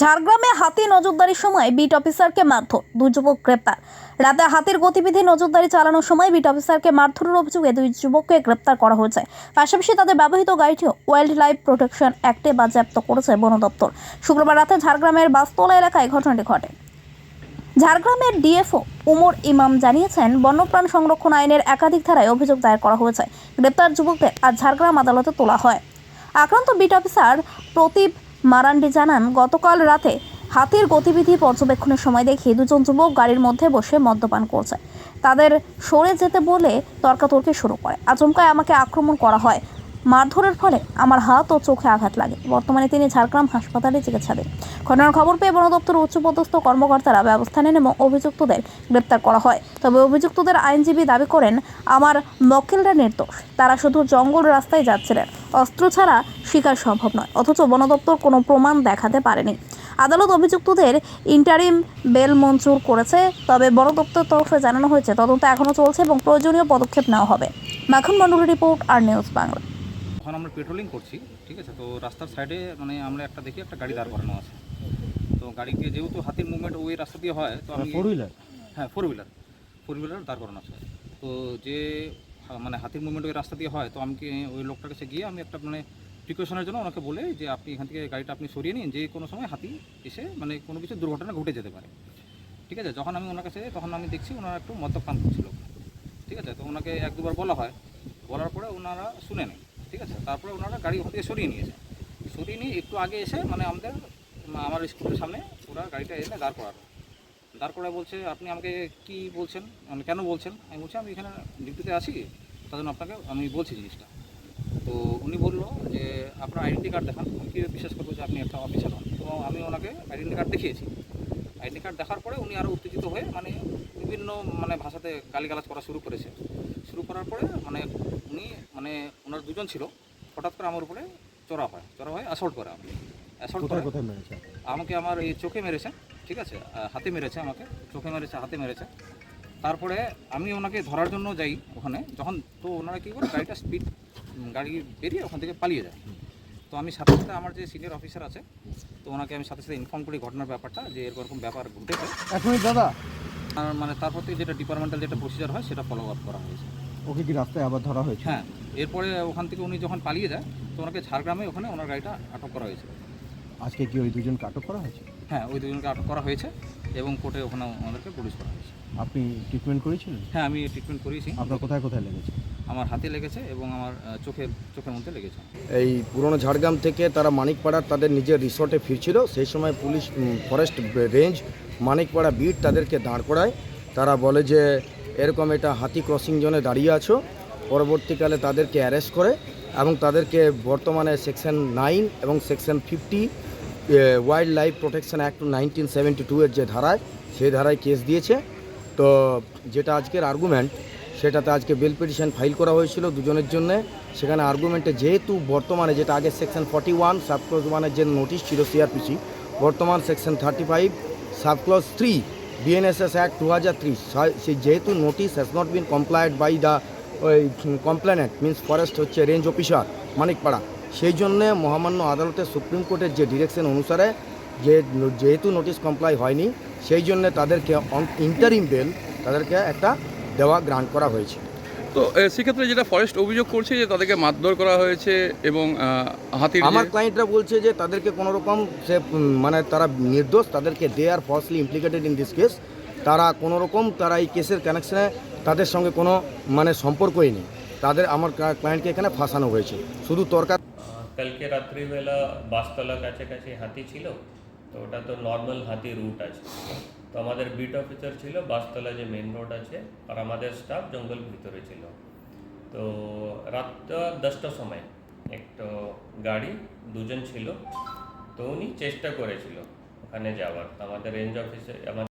ঝাড়গ্রামে হাতি নজরদারির সময় বিট অফিসারকে মারধর, দুই যুবক গ্রেপ্তার। রাতে হাতির গতিবিধি নজরদারি চালানোর সময় বিট অফিসারকে মারধরের অভিযোগে দুই যুবককে গ্রেপ্তার করা হয়েছে। পাশাপাশি তাদের ব্যবহৃত গাড়িটিও ওয়াইল্ড লাইফ প্রোটেকশন অ্যাক্টে বাজেয়াপ্ত করেছে বন দপ্তর। শুক্রবার রাতে ঝাড়গ্রামের বাস্তলা এলাকায় ঘটনাটি ঘটে। ঝাড়গ্রামের ডিএফও উমর ইমাম জানিয়েছেন, বন্যপ্রাণ সংরক্ষণ আইনের একাধিক ধারায় অভিযোগ দায়ের করা হয়েছে। গ্রেপ্তার যুবকদের আজ ঝাড়গ্রাম আদালতে তোলা হয়। আক্রান্ত বিট অফিসার প্রদীপ মারান্ডি জানান, গতকাল রাতে হাতির গতিবিধি পর্যবেক্ষণের সময় দেখি দুজন যুবক গাড়ির মধ্যে বসে মদ্যপান করছে। তাদের সরে যেতে বলে তর্কাতর্কি শুরু করে। আচমকায় আমাকে আক্রমণ করা হয়। মারধরের ফলে আমার হাত ও চোখে আঘাত লাগে। বর্তমানে তিনি ঝাড়গ্রাম হাসপাতালে চিকিৎসাধীন। ঘটনার খবর পেয়ে বন দপ্তর উচ্চপদস্থ কর্মকর্তারা ব্যবস্থা নেন এবং অভিযুক্তদের গ্রেপ্তার করা হয়। তবে অভিযুক্তদের আইনজীবী দাবি করেন, আমার মক্কেলরা নির্দোষ। তারা শুধু জঙ্গল রাস্তায় যাচ্ছিলেন। অস্ত্র ছাড়া শিকার সম্ভব নয়। অথচ বন দপ্তর কোনো প্রমাণ দেখাতে পারেনি। আদালত অভিযুক্তদের ইন্টারিম বেল মঞ্জুর করেছে, তবে বন দপ্তর তরফে জানানো হয়েছে তদন্ত এখনও চলছে এবং প্রয়োজনীয় পদক্ষেপ নেওয়া হবে। মাখন মন্ডলের রিপোর্ট আর নিউজ বাংলা। এখন আমরা পেট্রোলিং করছি ঠিক আছে? তো রাস্তার সাইডে মানে আমরা একটা দেখি একটা গাড়ি দাঁড় করানো আছে। তো গাড়িকে যেহেতু হাতির মুভমেন্ট ওই রাস্তা দিয়ে হয় তো আমি ফোর হুইলার হ্যাঁ ফোর হুইলার ফোর হুইলার দাঁড় করানো আছে। তো যে মানে হাতির মুভমেন্ট ওই রাস্তা দিয়ে হয় তো আমি ওই লোকটার কাছে গিয়ে আমি একটা মানে প্রিকশনের জন্য ওনাকে বলে যে আপনি এখান থেকে গাড়িটা আপনি সরিয়ে নিন যে কোনো সময় হাতি এসে মানে কোনো কিছু দুর্ঘটনা ঘটে যেতে পারে। ঠিক আছে? যখন আমি ওনার কাছে তখন আমি দেখছি ওনারা একটু মদ্যপান করছিল ঠিক আছে? তো ওনাকে এক দুবার বলা হয়। বলার পরে ওনারা শুনে নেন ঠিক আছে? তারপরে ওনারা গাড়ি ওখান থেকে সরিয়ে নিয়েছে সরিয়ে নিয়ে একটু আগে এসে মানে আমাদের, আমার স্কুলের সামনে ওরা গাড়িটা এনে দাঁড় করালো। দাঁড় করায় বলছে, আপনি আমাকে কি বলছেন? মানে কেন বলছেন? আমি বলছি, আমি এখানে ডিউটিতে আছি, তার জন্য আপনাকে আমি বলছি জিনিসটা। তো উনি বলল যে, আপনার আইডেন্টি কার্ড দেখান। আমি কীভাবে বিশ্বাস করব যে আপনি একটা অফিসার হন? তো আমি ওনাকে আইডেন্টি কার্ড দেখিয়েছি। আইডেন্টি কার্ড দেখার পরে উনি আরও উত্তেজিত হয়ে মানে বিভিন্ন মানে ভাষাতে গালিগালাজ করা শুরু করেছে। শুরু করার পরে মানে মানে ওনার দুজন ছিল হঠাৎ করে আমার উপরে চড়া হয় চড়া হয় অ্যাসল্ট করে আমাকে। অ্যাসল্ট করে। আমাকে আমার এই চোখে মেরেছে ঠিক আছে? হাতে মেরেছে আমাকে চোখে মেরেছে হাতে মেরেছে। তারপরে আমি ওনাকে ধরার জন্য যাই ওখানে যখন তো ওনারা কী করে গাড়িটা স্পিড গাড়ি বেরিয়ে ওখান থেকে পালিয়ে যায়। তো আমি সাথে সাথে আমার যে সিনিয়র অফিসার আছে তো ওনাকে আমি সাথে সাথে ইনফর্ম করি ঘটনার ব্যাপারটা যে এরকম ব্যাপার ঘটেছে। এক মিনিট দাদা। আর মানে তারপর থেকে যেটা ডিপার্টমেন্টাল যেটা প্রসিজার হয় সেটা ফলো আপ করা হয়েছে। ওকে কি রাস্তায় আবার ধরা হয়েছে? হ্যাঁ। এরপরে ওখান থেকে উনি যখন পালিয়ে যায় তো ওনাকে ঝাড়গ্রামে ওখানে ওনার গাড়িটা আটক করা হয়েছে। আজকে কি ওই দুজনকে আটক করা হয়েছে? হ্যাঁ ওই দুজনকে আটক করা হয়েছে এবং কোর্টে ওখানে ওনাদেরকে পুলিশ করা হয়েছে। আপনি ট্রিটমেন্ট করেছিলেন? হ্যাঁ আমি ট্রিটমেন্ট করিয়েছি। আপনার কোথায় কোথায় লেগেছে? আমার হাতে লেগেছে এবং আমার চোখের চোখের মধ্যে লেগেছে। এই পুরনো ঝাড়গ্রাম থেকে তারা মানিকপাড়ার তাদের নিজের রিসর্টে ফিরছিল। সেই সময় police forest range Manikpara beat তাদেরকে দাঁড় করায়। তারা বলে যে এরকম এটা হাতি ক্রসিং জোনে দাঁড়িয়ে আছো। পরবর্তীকালে তাদেরকে অ্যারেস্ট করে এবং তাদেরকে বর্তমানে সেকশন নাইন এবং section fifty wildlife protection act nineteen seventy two এর যে ধারায়, সেই ধারায় কেস দিয়েছে। তো যেটা আজকের আর্গুমেন্ট সেটাতে আজকে বেল পিটিশন ফাইল করা হয়েছিল দুজনের জন্য। সেখানে আর্গুমেন্টে যেহেতু বর্তমানে যেটা আগে সেকশন ফর্টি ওয়ান সাবক্লজ ওয়ানের যে নোটিশ ছিল সিআরপিসি বর্তমান section thirty five subclause three BNSS act two হাজার থ্রি সেই যেহেতু notice has not been complied by the ওই কমপ্লেনেন্ট মিন্স ফরেস্ট হচ্ছে রেঞ্জ অফিসার মানিকপাড়া। সেই জন্যে মহামান্য আদালতের সুপ্রিম কোর্টের যে ডিরেকশন অনুসারে যে যেহেতু নোটিশ কমপ্লাই হয়নি সেই জন্য তাদেরকে ইন্টারিম বেল তাদেরকে একটা দেওয়া গ্রান্ট করা হয়েছে। তো সেক্ষেত্রে যেটা ফরেস্ট অভিযোগ করছে যে তাদেরকে মারধর করা হয়েছে এবং হাতির আমার ক্লায়েন্টরা বলছে যে তাদেরকে কোনো রকম সে মানে তারা নির্দোষ তাদেরকে they are falsely implicated in this case তারা কোনো রকম তারা এই কেসের কানেকশনে তাদের সঙ্গে কোনো মানে সম্পর্কই নেই। তাদের আমার ক্লায়েন্টকে এখানে ফাঁসানো হয়েছে। শুধু তরকার কালকে রাত্রিবেলা বাসতলা কাছাকাছি হাতি ছিল, তো ওটা তো নর্মাল হাতি রুট আছে। তো আমাদের বিট অফিসার ছিল, বাসতলা যে মেন রোড আছে, আর আমাদের স্টাফ জঙ্গল ভিতরে ছিল। তো রাত দশটার সময় একটা গাড়ি দুজন ছিল, তো উনি চেষ্টা করেছিল ওখানে যাওয়ার। আমাদের রেঞ্জ অফিসার আমাদের